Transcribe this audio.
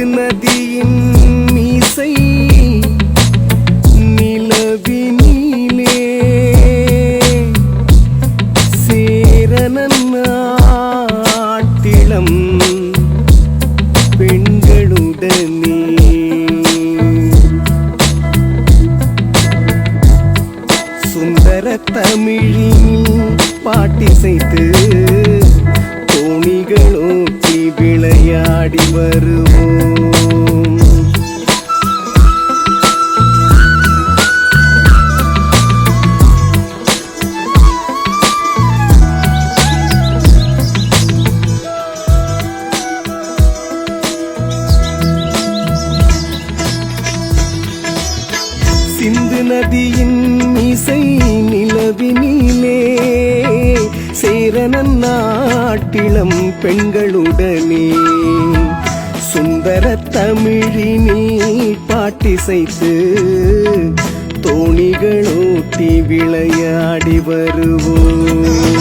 சிந்து நதியின் மீசை நிலவினிலே சேரனன் நாட்டிளம் பெண்களுடனே. சுந்தர தமிழில் பாட்டிசைத்து விளையாடி வருவோம். சிந்து நதியின் இளம் பெண்களுடனே. சுந்தர தமிழினி பாட்டிசைத்து தோணிகளோட்டி விளையாடி வருவோம்.